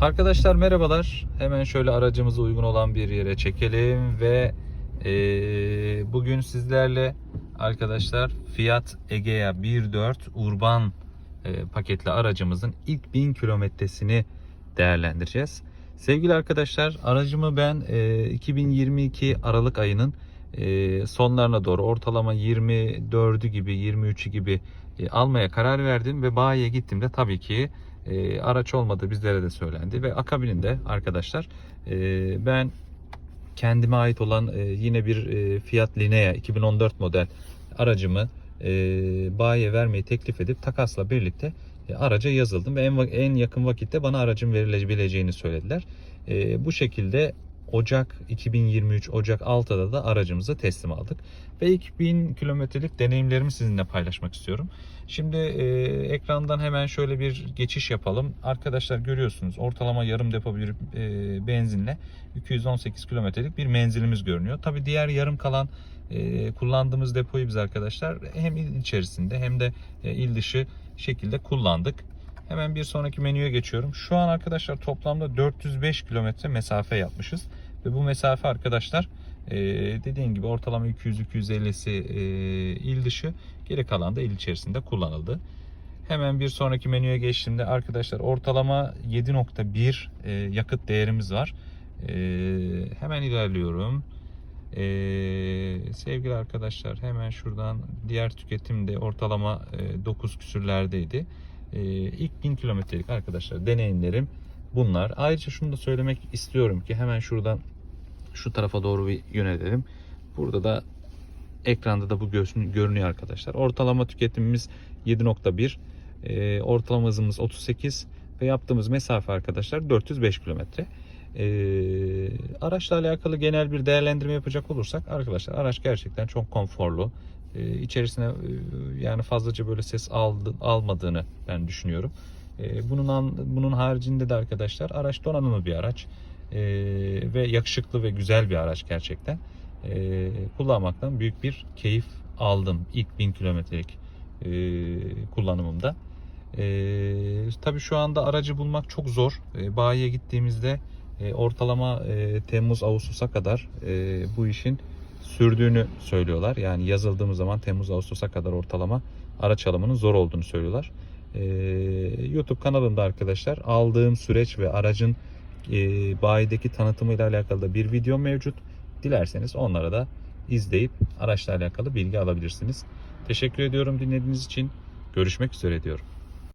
Arkadaşlar merhabalar. Hemen şöyle aracımıza uygun olan bir yere çekelim ve eee, bugün sizlerle arkadaşlar Fiat Egea 1.4 Urban eee, paketli aracımızın ilk 1000 kilometresini değerlendireceğiz. Sevgili arkadaşlar aracımı ben eee, 2022 Aralık ayının eee, sonlarına doğru ortalama 24'ü gibi 23'ü gibi e, almaya karar verdim ve bayiye gittiğimde tabii ki e, araç olmadığı bizlere de söylendi ve akabininde arkadaşlar e, ben kendime ait olan e, yine bir e, Fiat Linea 2014 model aracımı e, bayiye vermeyi teklif edip takasla birlikte e, araca yazıldım ve en, en yakın vakitte bana aracın verilebileceğini söylediler. E, bu şekilde Ocak 2023 Ocak 6'da da aracımızı teslim aldık. Ve ilk 1000 kilometrelik deneyimlerimi sizinle paylaşmak istiyorum. Şimdi e, ekrandan hemen şöyle bir geçiş yapalım. Arkadaşlar görüyorsunuz ortalama yarım depo bir e, benzinle 218 kilometrelik bir menzilimiz görünüyor. Tabi diğer yarım kalan e, kullandığımız depoyu biz arkadaşlar hem il içerisinde hem de e, il dışı şekilde kullandık. Hemen bir sonraki menüye geçiyorum. Şu an arkadaşlar toplamda 405 kilometre mesafe yapmışız. Ve bu mesafe arkadaşlar e, dediğim gibi ortalama 200-250'si e, il dışı geri kalan da il içerisinde kullanıldı. Hemen bir sonraki menüye geçtiğimde arkadaşlar ortalama 7.1 e, yakıt değerimiz var. Hemen ilerliyorum. E, sevgili arkadaşlar hemen şuradan diğer tüketim de ortalama e, 9 küsürlerdeydi. E, ilk 1000 kilometrelik arkadaşlar deneyimlerim bunlar. Ayrıca şunu da söylemek istiyorum ki hemen şuradan şu tarafa doğru bir yönelelim. Burada da ekranda da bu görünüyor arkadaşlar. Ortalama tüketimimiz 7.1, e, ortalama hızımız 38 ve yaptığımız mesafe arkadaşlar 405 kilometre. E, araçla alakalı genel bir değerlendirme yapacak olursak arkadaşlar araç gerçekten çok konforlu. E, içerisine e, yani fazlaca böyle ses aldı, almadığını ben düşünüyorum. E, bunun bunun haricinde de arkadaşlar araç donanımlı bir araç E, ve yakışıklı ve güzel bir araç gerçekten. Kullanmaktan büyük bir keyif aldım ilk 1000 kilometrelik kullanımımda. E, tabii şu anda aracı bulmak çok zor. E, bayiye gittiğimizde ortalama Temmuz Ağustos'a kadar bu işin sürdüğünü söylüyorlar. Yani yazıldığımız zaman Temmuz Ağustos'a kadar ortalama araç alımının zor olduğunu söylüyorlar. E, YouTube kanalında arkadaşlar aldığım süreç ve aracın e, bayideki tanıtımıyla alakalı da bir video mevcut. Dilerseniz onlara da izleyip araçla alakalı bilgi alabilirsiniz. Teşekkür ediyorum dinlediğiniz için. Görüşmek üzere diyorum.